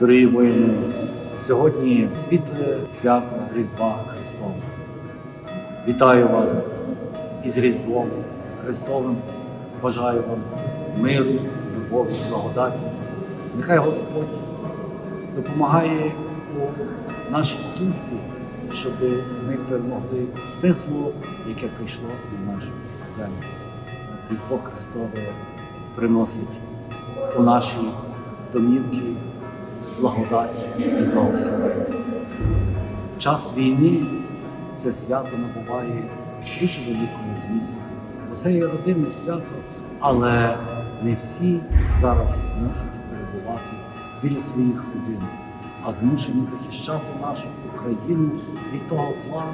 Дорогі воїни, сьогодні світле свято Різдва Христового. Вітаю вас із Різдвом Христовим. Бажаю вам миру, любові, благодаті. Нехай Господь допомагає у нашій службі, щоб ми перемогли те зло, яке прийшло на нашу землю. Різдво Христове приносить у наші домівки благодать і благословення. В час війни це свято набуває дуже великого змісту. Бо це є родинне свято, але не всі зараз можуть перебувати біля своїх родин, а змушені захищати нашу Україну від того зла,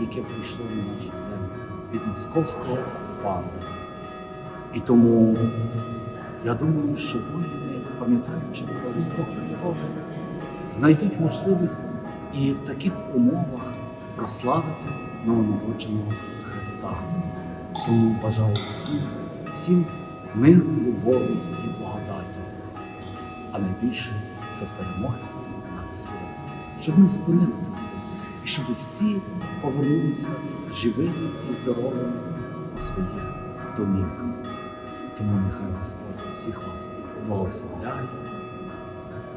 яке прийшло на нашу землю, від московського окупанта. І тому я думаю, що воїни, пам'ятаючи про Христове, знайдуть можливість і в таких умовах прославити новонародженого Христа. Тому бажаю всім, всім миру, любові і благодаті. А найбільше це перемоги над злом. Щоб ми зупинили це. І щоб всі повернулися живими і здоровими у своїх домівках. Тому нехай Господь всіх вас благословляє.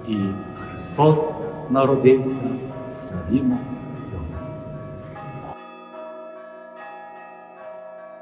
І Христос народився, славімо